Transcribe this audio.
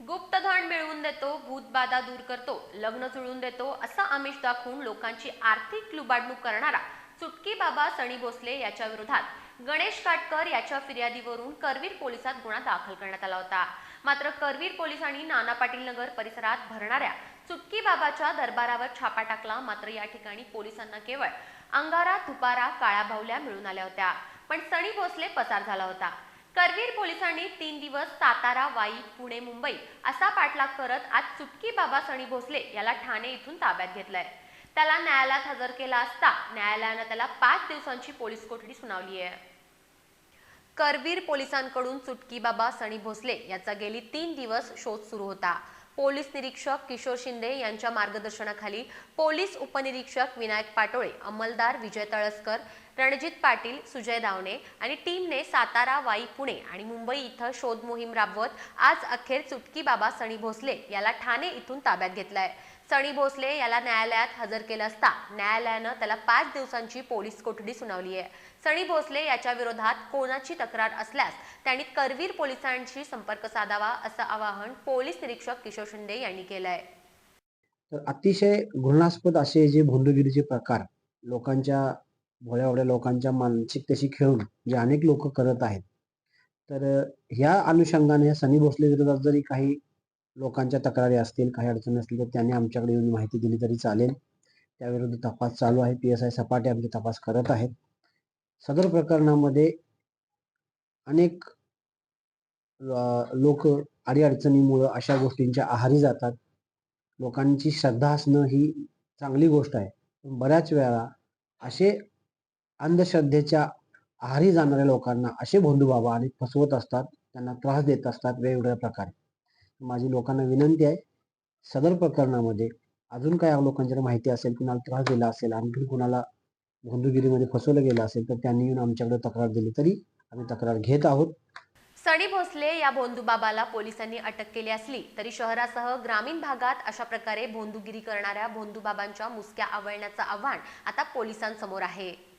गुप्तधन मिळवून देतो भूतबाधा दूर करतो लग्न जुळून देतो असं आमिष दाखवून लोकांची आर्थिक लुबाडणूक करणारा चुटकी बाबा सणी भोसले याच्या विरोधात गणेश काटकर याच्या फिर्यादीवरून करवीर पोलिसात गुन्हा दाखल करण्यात आला होता. मात्र करवीर पोलिसांनी नाना पाटील नगर परिसरात भरणाऱ्या चुटकी बाबाच्या दरबारावर छापा टाकला मात्र या ठिकाणी पोलिसांना केवळ अंगारा तुपारा काळ्या बाहुल्या मिळून आल्या होत्या. पण सणी भोसले पसार झाला होता. करवीर पोलिसांनी तीन दिवस सातारा वाई पुणे मुंबई असा पाठलाग करत आज चुटकी बाबा सणी भोसले याला ठाणे इथून ताब्यात घेतलंय. त्याला न्यायालयात हजर केला असता न्यायालयानं त्याला पाच दिवसांची पोलीस कोठडी सुनावली आहे. करवीर पोलिसांकडून चुटकी बाबा सणी भोसले याचा गेली तीन दिवस शोध सुरू होता. पोलीस निरीक्षक किशोर शिंदे यांच्या मार्गदर्शनाखाली पोलीस उपनिरीक्षक विनायक पाटोळे अंमलदार विजय तळसकर रणजित पाटील सुजय दावणे आणि टीमने सातारा वाई पुणे आणि मुंबई इथं शोध मोहीम राबवत आज अखेर चुटकी बाबा सणी भोसले याला ठाणे इथून ताब्यात घेतलाय. सणी भोसले याला न्यायालयात हजर केलं असता न्यायालयानं त्याला पाच दिवसांची पोलीस कोठडी सुनावली आहे. सणी भोसले याच्या विरोधात कोणाची तक्रार असल्यास त्यांनी करवीर पोलिसांशी संपर्क साधावा असं आवाहन पोलीस निरीक्षक किशोर शिंदे यांनी केलाय. तर अतिशय घृणास्पद असे जे भोंदूगिरीचे प्रकार लोकांच्या भोळ्या भोळ्या लोकांच्या मानसिकतेशी खेळून जे अनेक लोक करत आहेत. तर ह्या अनुषंगाने सनी भोसले विरोधात जरी काही लोकांच्या तक्रारी असतील काही अडचणी असतील तर त्यांनी आमच्याकडे येऊन माहिती दिली तरी चालेल. त्याविरुद्ध तपास चालू आहे. पी एस आय सपाटे आमचे तपास करत आहेत. सदर प्रकरणामध्ये अनेक लोक अडीअडचणीमुळं अशा गोष्टींच्या आहारी जातात. लोकांची श्रद्धा असणं ही चांगली गोष्ट आहे. पण बऱ्याच वेळा असे अंधश्रद्धेच्या आहारी जाणाऱ्या लोकांना असे भोंदूबाबा आणि फसवत असतात त्यांना त्रास देत असतात वेगवेगळ्या प्रकारे. माझी लोकांना विनंती आहे सदर प्रकरणामध्ये अजून काय लोकांच्याकडे माहिती असेल कुणाला त्रास दिला असेल आणखी कुणाला भोंदूगिरीमध्ये फसवलं गेलं असेल तर त्यांनी येऊन आमच्याकडे तक्रार दिली तरी आम्ही तक्रार घेत आहोत. सणी भोसले या भोंदूबाबाला पोलिसांनी अटक केली असली तरी शहरासह ग्रामीण भागात अशा प्रकारे भोंदूगिरी करणाऱ्या भोंदूबाबांच्या मुसक्या आवळण्याचं आव्हान आता पोलिसांसमोर आहे.